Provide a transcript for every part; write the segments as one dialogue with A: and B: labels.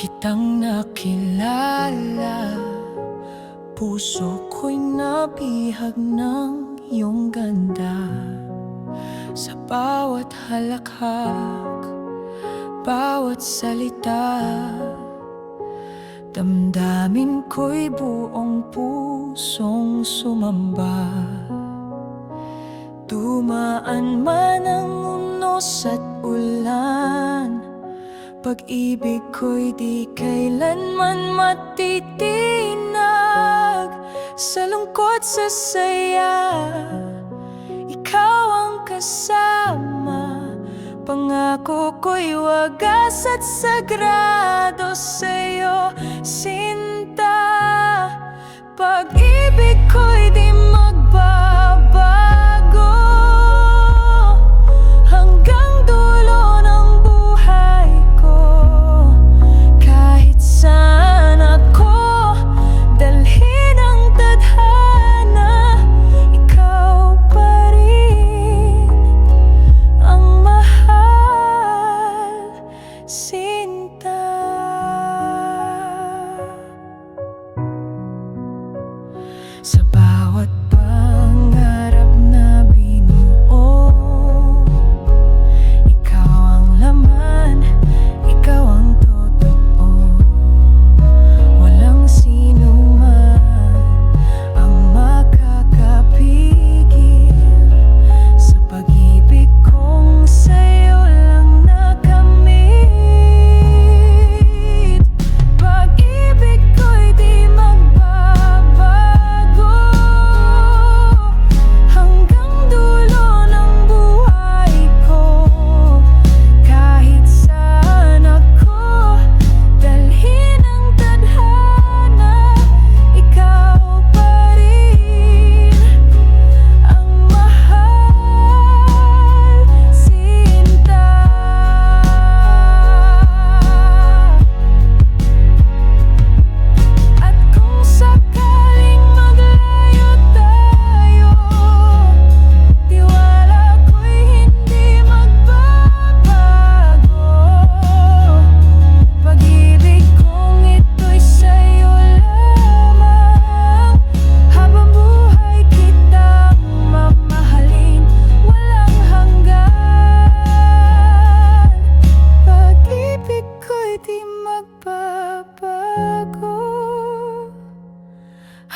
A: kitang nakilala Puso ko'y nabihag ng iyong ganda. Sa bawat halakhak, bawat salita Damdamin ko'y buong pusong sumamba. Dumaan man ang agos at ulan. Pag-ibig ko'y di kailanman matitinag. Sa lungkot sa saya Ikaw ang kasama. Pangako ko'y wagas at sagrado sa'yo Sinta. Pag-ibig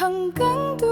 A: 等更多